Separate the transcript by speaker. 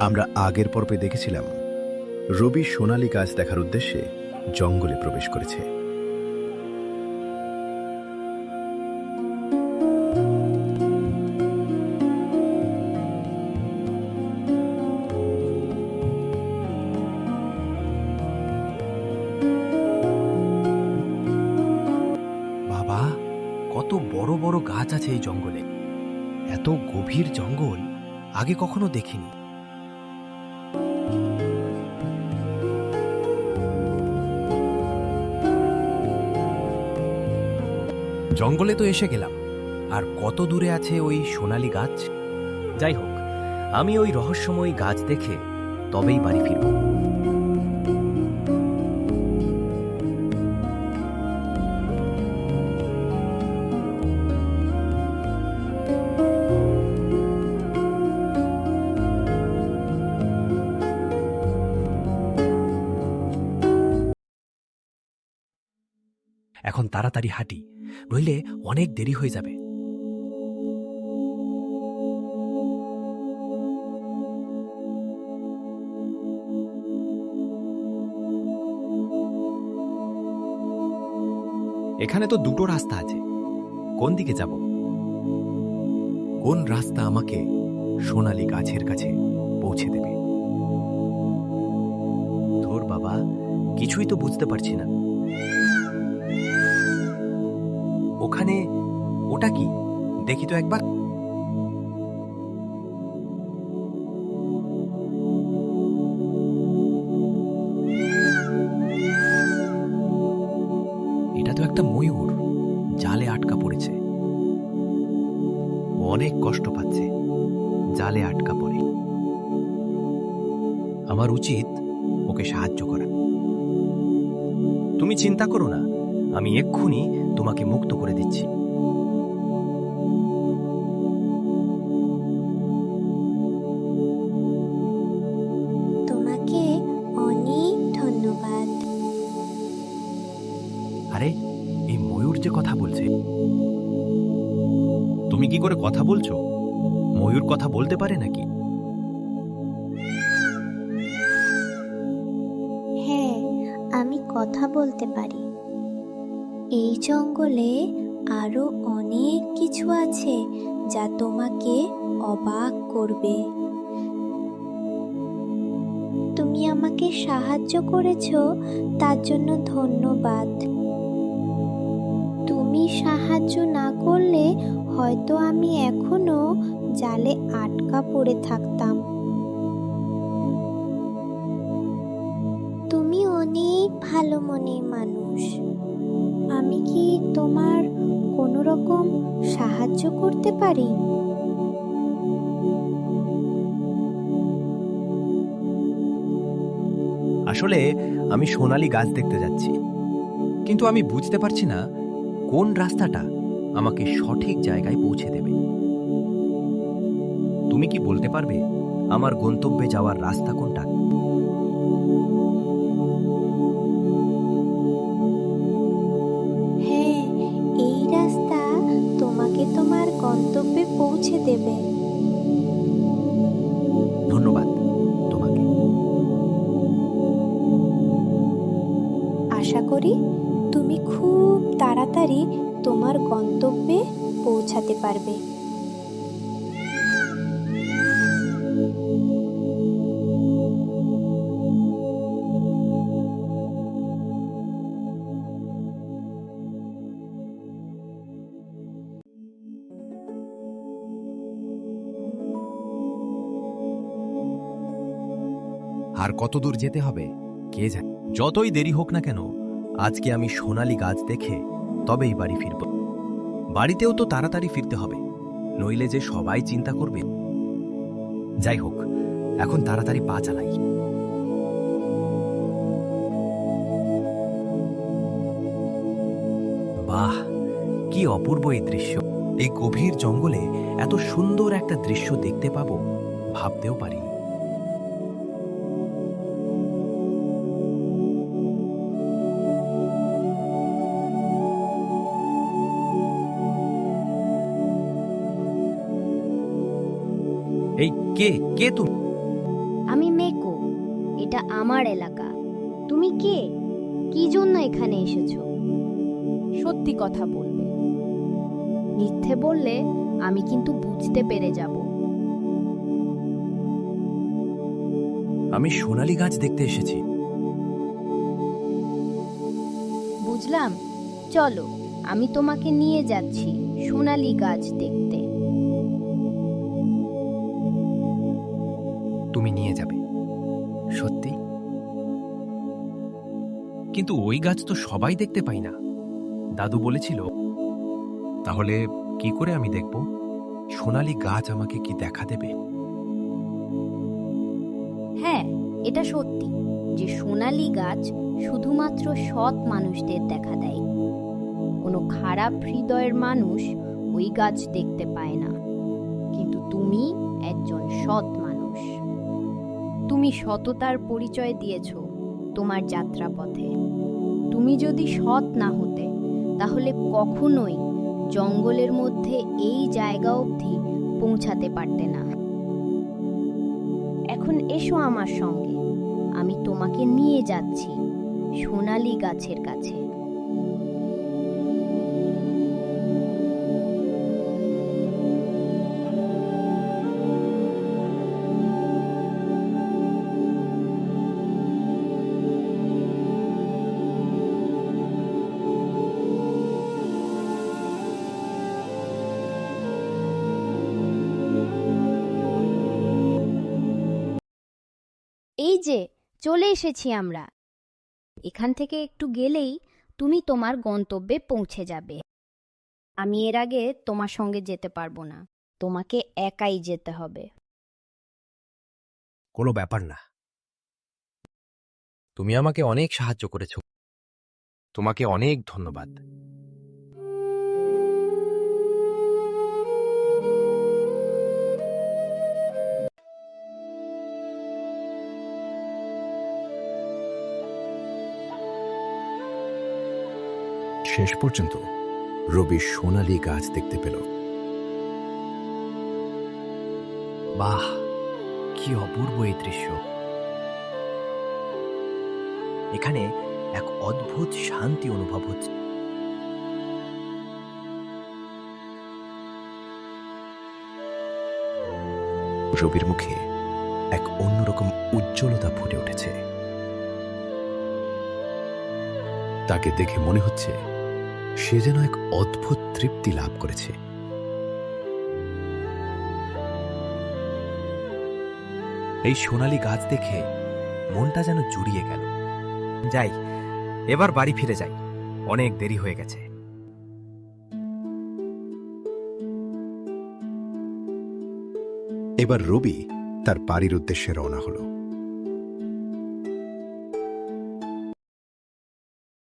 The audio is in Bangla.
Speaker 1: আমরা আগের পর্বে দেখেছিলাম, রবি সোনালী গাছ দেখার উদ্দেশ্যে জঙ্গলে প্রবেশ করেছে।
Speaker 2: বাবা, কত বড় বড় গাছ আছে এই জঙ্গলে। এত গভীর জঙ্গল আগে কখনো দেখিনি। জঙ্গলে তো এসে গেলাম। আর কত দূরে আছে ওই সোনালী গাছ? যাই হোক, আমি ওই রহস্যময় গাছ দেখে তবেই বাড়ি ফিরব। এখন তাড়াতাড়ি হাঁটি। নইলে অনেক দেরি হয়ে যাবে। এখানে তো দুটো রাস্তা আছে। কোন দিকে যাব? কোন রাস্তা আমাকে সোনালী গাছের কাছে পৌঁছে দেবে? ধর বাবা, কিছুই তো বুঝতে পারছি না। ওখানে ওটা কি? দেখি তো একবার। এটা তো একটা ময়ূর, জালে আটকা পড়েছে। অনেক কষ্ট পাচ্ছে, জালে আটকা পড়ে। আমার উচিত ওকে সাহায্য করা। তুমি চিন্তা করো না, আমি এক্ষুনি তোমাকে মুক্ত করে দিচ্ছি।
Speaker 3: তোমাকে অনেক ধন্যবাদ।
Speaker 2: আরে এই ময়ূর যে কথা বলছে। তুমি কি করে কথা বলছো? ময়ূর কথা বলতে পারে নাকি?
Speaker 3: হ্যাঁ আমি কথা বলতে পারি। এই জঙ্গলে আরও অনেক কিছু আছে যা তোমাকে অবাক করবে। তুমি আমাকে সাহায্য করেছ, তার জন্য ধন্যবাদ। তুমি সাহায্য না করলে হয়তো আমি এখনও জালে আটকা পড়ে থাকতাম। তুমি অনেক ভালো মনের মানুষ। রকম সাহায্য করতে পারি?
Speaker 2: আসলে আমি সোনালী গাছ দেখতে যাচ্ছি। কিন্তু আমি বুঝতে পারছি না কোন রাস্তাটা আমাকে সঠিক জায়গায় পৌঁছে দেবে। তুমি কি বলতে পারবে আমার গন্তব্যে যাওয়ার রাস্তা কোনটা?
Speaker 3: পৌঁছে দেবে।
Speaker 2: ধন্যবাদ তোমাকে।
Speaker 3: আশা করি তুমি খুব তাড়াতাড়ি তোমার গন্তব্যে পৌঁছাতে পারবে।
Speaker 2: আর কত দূর যেতে হবে? কে জানে? যতই দেরি হোক না কেন, আজকে আমি সোনালী গাছ দেখে তবেই বাড়ি ফিরব। বাড়িতেও তো তাড়াতাড়ি ফিরতে হবে, নইলে যে সবাই চিন্তা করবে। যাই হোক, এখন তাড়াতাড়ি পা চালাই। বাহ, কি অপূর্ব এই দৃশ্য। এই গভীর জঙ্গলে এত সুন্দর একটা দৃশ্য দেখতে পাবো, ভাবতেও পারিনি। এই কে কে তুমি?
Speaker 4: আমি মেকো এটা আমার এলাকা। তুমি কে? কি জন্য এখানে এসেছ?
Speaker 5: সত্যি কথা বলবে।
Speaker 4: মিথ্যে বললে আমি কিন্তু বুঝতে পেরে যাব।
Speaker 2: আমি সোনালী গাছ দেখতে এসেছি।
Speaker 4: বুঝলাম। চলো আমি তোমাকে নিয়ে যাচ্ছি সোনালী গাছ দেখতে।
Speaker 2: তুমি নিয়ে যাবে। সত্যি? কিন্তু ওই গাছ তো সবাই দেখতে পাই না। দাদু বলেছিল, তাহলে কি করে আমি দেখব? সোনালী গাছ আমাকে কি দেখা দেবে?
Speaker 4: হ্যাঁ এটা সত্যি যে সোনালী গাছ শুধুমাত্র সৎ মানুষদের দেখা দেয়। কোনো খারাপ হৃদয়ের মানুষ ওই গাছ দেখতে পায় না। কিন্তু তুমি একজন সৎ মানুষ তুমি সততার পরিচয় দিয়েছ তোমার যাত্রাপথে। তুমি যদি সৎ না হতে, তাহলে কখনোই জঙ্গলের মধ্যে এই জায়গা অবধি পৌঁছাতে পারতে না। এখন এসো আমার সঙ্গে, আমি তোমাকে নিয়ে যাচ্ছি সোনালি গাছের কাছে। যে চলে এসেছি আমরা। এখান থেকে একটু গেলেই তুমি তোমার গন্তব্যে পৌঁছে যাবে। আমি এর আগে তোমার সঙ্গে যেতে পারব না। তোমাকে একাই যেতে হবে।
Speaker 2: কোনো ব্যাপার না। তুমি আমাকে অনেক সাহায্য করেছ। তোমাকে অনেক ধন্যবাদ।
Speaker 1: শেষ পর্যন্ত রবি সোনালী গাছ দেখতে পেল।
Speaker 2: বাহ, কি অপূর্ব এই দৃশ্য। এখানে এক অদ্ভুত শান্তি অনুভব হচ্ছে।
Speaker 1: রবির মুখে এক অন্যরকম উজ্জ্বলতা ফুটে উঠেছে। তাকে দেখে মনে হচ্ছে সে যেন এক অদ্ভুত তৃপ্তি লাভ করেছে।
Speaker 2: এই সোনালি গাছ দেখে মনটা যেন জুড়িয়ে গেল। যাই, এবার বাড়ি ফিরে যাই। অনেক দেরি হয়ে গেছে।
Speaker 1: এবার রবি তার বাড়ির উদ্দেশ্যে রওনা হলো।